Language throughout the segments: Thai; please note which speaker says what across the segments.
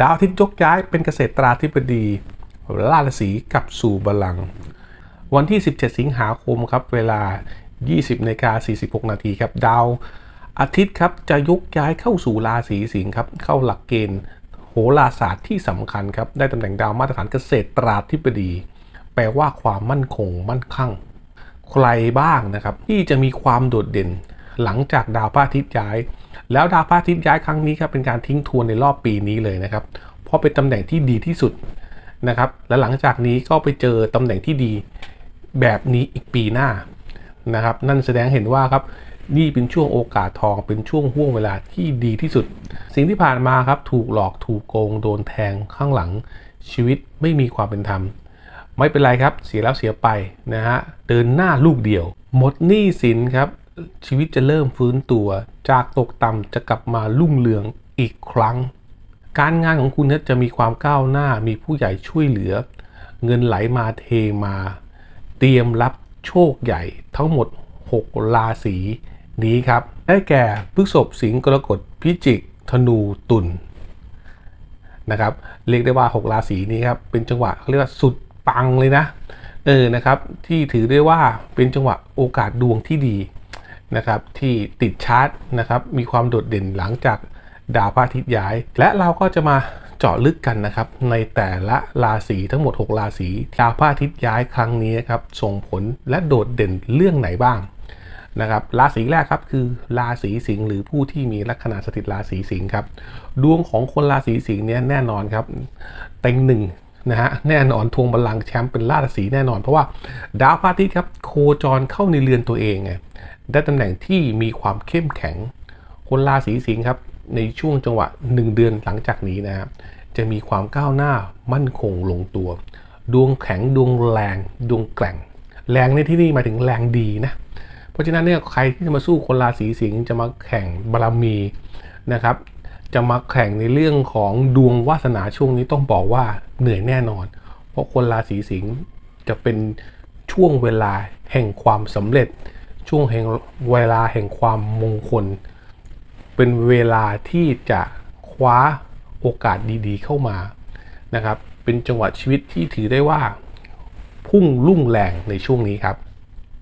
Speaker 1: ดาวอาทิตย์ยกย้ายเป็นเกษตราธิบดีราศีกับสู่บัลลัง วันที่ 17 สิงหาคมครับ เวลา 20นาฬิกา46 นาทีครับ ดาวอาทิตย์ครับจะยกย้ายเข้าสู่ราศีสิงห์ครับ เข้าหลักเกณฑ์ โหราศาสตร์ที่สำคัญครับ ได้ตำแหน่งดาวมาตรฐานเกษตราธิบดี แปลว่าความมั่นคงมั่นคงใครบ้างนะครับ ที่จะมีความโดดเด่น หลังจากดาวพระอาทิตย์ย้าย แล้วดาวพระอาทิตย์ย้ายครั้งนี้ครับเป็นการทิ้งทวนในรอบปีนี้เลยนะครับ เพราะเป็นตำแหน่งที่ดีที่สุดนะครับ และหลังจากนี้ก็ไปเจอตำแหน่งที่ดีแบบนี้อีกปีหน้านะครับ นั่นแสดงเห็นว่าครับนี่เป็นช่วงโอกาสทองเป็นช่วงห่วงเวลาที่ดีที่สุด สิ่งที่ผ่านมาครับถูกหลอกถูกโกงโดนแทงข้างหลังชีวิตไม่มีความเป็นธรรม ไม่เป็นไรครับ เสียแล้วเสียไปนะฮะเดินหน้าลูกเดียว หมดหนี้สินครับชีวิตจะเริ่มฟื้นตัว จากตกต่ำจะกลับมารุ่งเรืองอีกครั้ง การงานของคุณจะมีความก้าวหน้ามีผู้ใหญ่ช่วยเหลือ เงินไหลมาเทมา เตรียมรับโชคใหญ่ทั้งหมด 6 ราศีนี้ครับ ได้แก่พฤษภสิงห์กรกฎพิจิก ธนูตุลนะครับเรียกได้ว่า 6 ราศีนี้ครับเป็นจังหวะเขาเรียกว่าสุดปังเลยนะเออนะครับที่ถือได้ว่าเป็นจังหวะโอกาสดวงที่ดี นะครับที่ติดชาร์ตนะครับมีความโดดเด่นหลังจากดาวพระอาทิตย์ย้าย และเราก็จะมาเจาะลึกกันนะครับ ในแต่ละราศีทั้งหมด 6 ราศีดาวพระอาทิตย์ย้ายครั้งนี้นะครับส่งผลและโดดเด่นเรื่องไหนบ้างนะครับราศีแรกครับคือราศีสิงห์หรือผู้ที่มีลัคนาสถิตราศีสิงห์ครับดวงของคนราศีสิงห์เนี่ยแน่นอนครับเต็งหนึ่งนะฮะแน่นอนทวงบัลลังก์แชมป์เป็นราศีแน่นอน เพราะว่าดาวพระอาทิตย์ครับโคจรเข้าในเรือนตัวเองไง ได้ตำแหน่งที่มีความเข้มแข็ง คนราศีสิงห์ครับ ในช่วงจังหวะ 1 เดือนหลังจากนี้นะครับจะมีความก้าวหน้ามั่นคงลงตัว ดวงแข็งดวงแรง ดวงแกร่ง แรงในที่นี่หมายถึงแรงดีนะ เพราะฉะนั้นเนี่ยใครที่จะมาสู้คนราศีสิงห์จะมาแข่งบารมีนะครับ จะมาแข่งในเรื่องของดวงวาสนาช่วงนี้ต้องบอกว่าเหนื่อยแน่นอน เพราะคนราศีสิงห์จะเป็นช่วงเวลาแห่งความสำเร็จ ช่วงแห่งเวลาแห่งความมงคล เป็นเวลาที่จะคว้าโอกาสดีๆเข้ามานะครับ เป็นจังหวะชีวิตที่ถือได้ว่า พุ่งลุ่งแรงในช่วงนี้ครับ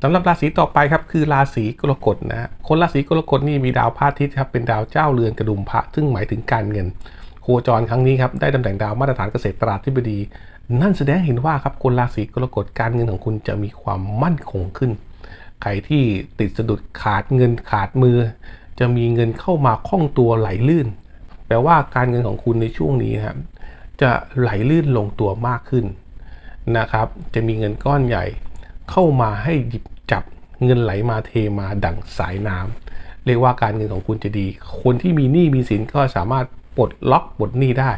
Speaker 1: สำหรับราศีต่อไปครับคือราศีกรกฎนะคนราศีกรกฎนี่มีดาวพระอาทิตย์ครับเป็นดาวเจ้าเรือนกระดุมพระ ซึ่งหมายถึงการเงิน โคจรครั้งนี้ครับได้ตำแหน่งดาวมาตรฐานเกษตราธิบดี นั่นแสดงเห็นว่าครับคนราศีกรกฎการเงินของคุณจะมีความมั่นคงขึ้น ใครที่ติดสะดุดขาดเงินขาดมือ จะมีเงินเข้ามาคล่องตัวไหลลื่น แปลว่าการเงินของคุณในช่วงนี้ครับจะไหลลื่นลงตัวมากขึ้นนะครับ จะมีเงินก้อนใหญ่เข้ามาให้หยิบจับเงินไหลมาเทมาดั่งสายน้ำเรียกว่าการเงินของคุณจะดี คนที่มีหนี้มีสินก็สามารถปลดล็อกปลดหนี้ได้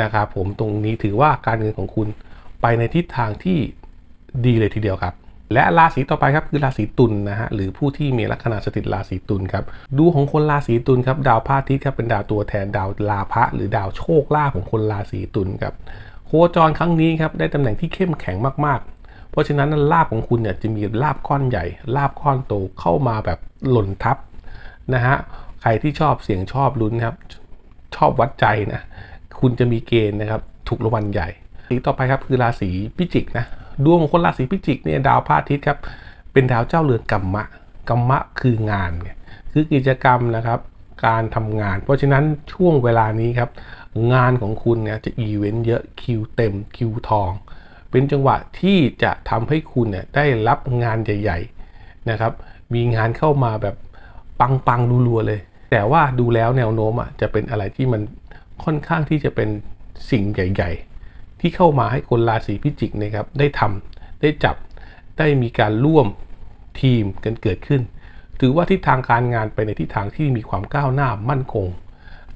Speaker 1: นะครับผมตรงนี้ถือว่าการเงินของคุณไปในทิศทางที่ดีเลยทีเดียวครับ และราศีต่อไปครับคือราศีตุลนนะฮะหรือผู้ที่มีลัคนาสถิตราศีตุลครับดูของคนราศีตุลครับดาวพระอาทิตย์ครับเป็นดาวตัวแทนดาวลาภะหรือดาวโชคลาภของคนราศีตุลครับโคจรครั้งนี้ครับได้ตำแหน่งที่เข้มแข็งมากๆ เพราะฉะนั้นลาบของคุณเนี่ยจะมีลาบก้อนใหญ่ลาบก้อนโตเข้ามาแบบหล่นทับนะฮะใครที่ชอบเสียงชอบลุ้นครับชอบวัดใจนะคุณจะมีเกณฑ์นะครับถูกรางวัลใหญ่สีต่อไปครับคือราศีพิจิกนะ ดวงของคนราศีพิจิกเนี่ยดาวพระอาทิตย์ครับเป็นดาวเจ้าเรือนกัมมะกัมมะคืองานไงคือกิจกรรมนะครับ การทำงาน เพราะฉะนั้นช่วงเวลานี้ครับ งานของคุณเนี่ยจะอีเวนต์เยอะคิวเต็มคิวทอง เป็นจังหวะที่จะทำให้คุณเนี่ยได้รับงานใหญ่ ๆนะครับ มีงานเข้ามาแบบปังๆรัวๆเลย แต่ว่าดูแล้วแนวโน้มอะจะเป็นอะไรที่มันค่อนข้างที่จะเป็นสิ่งใหญ่ ๆ ที่เข้ามาให้คนราศีพิจิกนะครับได้ทำได้จับได้มีการร่วมทีมกันเกิดขึ้น ถือว่าทิศทางการงานไปในทิศทางที่มีความก้าวหน้ามั่นคง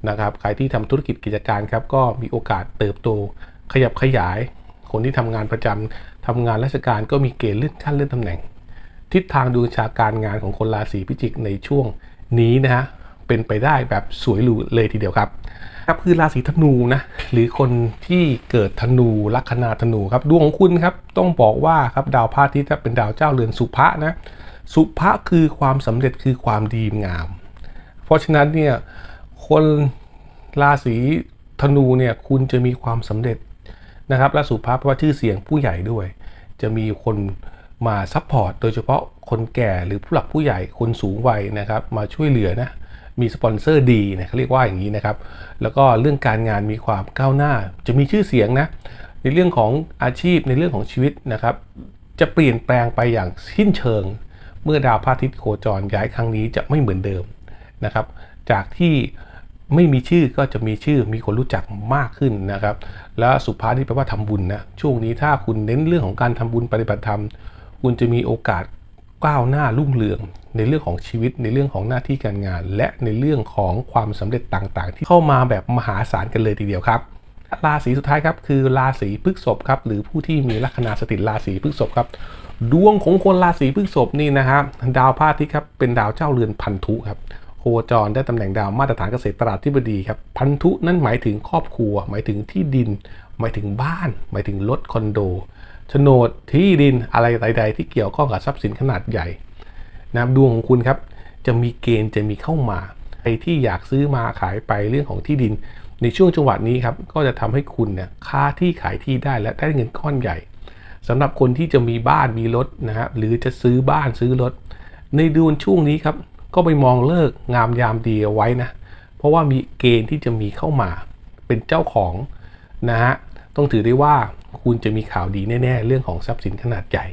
Speaker 1: นะครับใครที่ทำธุรกิจกิจการครับก็มีโอกาสเติบโตขยับขยาย คนที่ทำงานประจำทำงานราชการก็มีเกณฑ์เลื่อนขั้นเลื่อนตำแหน่ง ทิศทางดูชาการงานของคนราศีพิจิกในช่วงนี้นะฮะ เป็นไปได้แบบสวยหรูเลยทีเดียวครับครับคือราศีธนูนะหรือคนที่เกิดธนูลัคนาธนูครับดวงของคุณครับต้องบอกว่าครับดาวพระอาทิตย์เป็นดาวเจ้าเรือนสุภะนะสุภะคือความสำเร็จคือความดีงาม เพราะฉะนั้นเนี่ยคนราศีธนูเนี่ยคุณจะมีความสำเร็จนะครับและสุภาพแปลว่าชื่อเสียงผู้ใหญ่ด้วย จะมีคนมาซัพพอร์ตโดยเฉพาะคนแก่หรือผู้หลักผู้ใหญ่คนสูงวัยนะครับ มาช่วยเหลือนะ มีสปอนเซอร์ดีนะเขาเรียกว่าอย่างนี้นะครับ แล้วก็เรื่องการงานมีความก้าวหน้า จะมีชื่อเสียงนะ ในเรื่องของอาชีพในเรื่องของชีวิตนะครับ จะเปลี่ยนแปลงไปอย่างสิ้นเชิง เมื่อดาวพระอาทิตย์โคจรย้ายครั้งนี้จะไม่เหมือนเดิมนะครับ จากที่ไม่มีชื่อก็จะมีชื่อมีคนรู้จักมากขึ้นนะครับ แล้วสุภาที่แปลว่าทำบุญนะช่วงนี้ถ้าคุณเน้นเรื่องของการทำบุญปฏิบัติธรรม คุณจะมีโอกาส ก้าวหน้ารุ่งเรือง ในเรื่องของชีวิตในเรื่องของหน้าที่การงาน และในเรื่องของความสำเร็จต่างๆ ที่เข้ามาแบบมหาศาลกันเลยทีเดียวครับราศีสุดท้ายครับคือราศีพฤษภครับหรือผู้ที่มีลัคนาสถิตราศีพฤษภครับดวงของคนราศีพฤษภนี่นะครับดาวพระอาทิตย์ครับเป็นดาวเจ้าเรือนพันธุครับโคจรได้ตำแหน่งดาวมาตรฐานเกษตรตราธิบดีครับพันธุนั่นหมายถึงครอบครัว หมายถึงที่ดิน หมายถึงบ้าน หมายถึงรถคอนโด โฉนดที่ดินอะไรใด ๆ ที่เกี่ยวข้องกับทรัพย์สินขนาดใหญ่นะครับดวงของคุณครับจะมีเกณฑ์จะมีเข้ามาใครที่อยากซื้อมาขายไปเรื่องของที่ดิน ในช่วงจังหวะนี้ครับก็จะทำให้คุณเนี่ยค่าที่ขายที่ได้และได้เงินก้อนใหญ่สำหรับคนที่จะมีบ้านมีรถนะฮะหรือจะซื้อบ้านซื้อรถ ในดวงช่วงนี้ครับก็ไปมองเลิกงามยามดีเอาไว้นะเพราะว่ามีเกณฑ์ที่จะมีเข้ามาเป็นเจ้าของนะฮะต้องถือได้ว่า คุณจะมีข่าวดีแน่ๆ เรื่องของทรัพย์สินขนาดใหญ่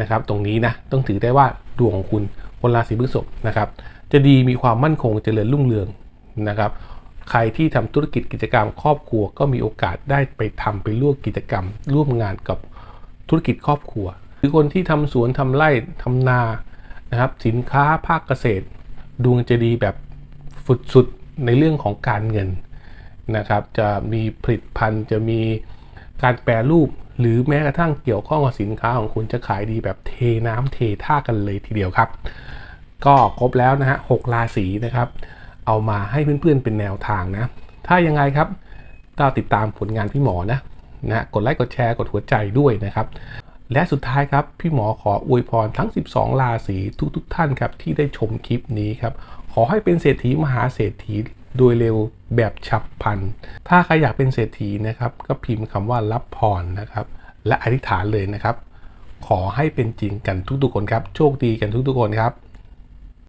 Speaker 1: นะครับ ตรงนี้นะต้องถือได้ว่าดวงของคุณคนราศีพฤษภนะครับ จะดีมีความมั่นคงเจริญรุ่งเรืองนะครับ ใครที่ทำธุรกิจกิจกรรมครอบครัวก็มีโอกาสได้ไปทำไปร่วมกิจกรรม ร่วมงานกับธุรกิจครอบครัวหรือคนที่ทำสวนทำไร่ทำนานะครับสินค้าภาคเกษตร ดวงจะดีแบบสุดๆในเรื่องของการเงินนะครับ จะมีผลิตภัณฑ์จะมี การแปรรูปหรือแม้กระทั่งเกี่ยวข้องกับสินค้าของคุณจะขายดีแบบเทน้ำเทท่ากันเลยทีเดียวครับ ก็ครบแล้วนะฮะหราศีนะครับ เอามาให้เพื่อนๆเป็นแนวทางนะ ถ้ายังไงครับก็ติดตามผลงานพี่หมอนะนะกดไลค์กดแชร์กดหัวใจด้วยนะครับ และสุดท้ายครับ พี่หมอขออวยพรทั้ง 12 ราศีทุกๆทท่านครับที่ได้ชมคลิปนี้ครับ ขอให้เป็นเศรษฐีมหาเศรษฐี โดยเร็วแบบฉับพลัน ถ้าใครอยากเป็นเศรษฐีนะครับก็พิมพ์คำว่ารับพรนะครับ และอธิษฐานเลยนะครับ ขอให้เป็นจริงกันทุกๆคนครับ โชคดีกันทุกๆคนครับ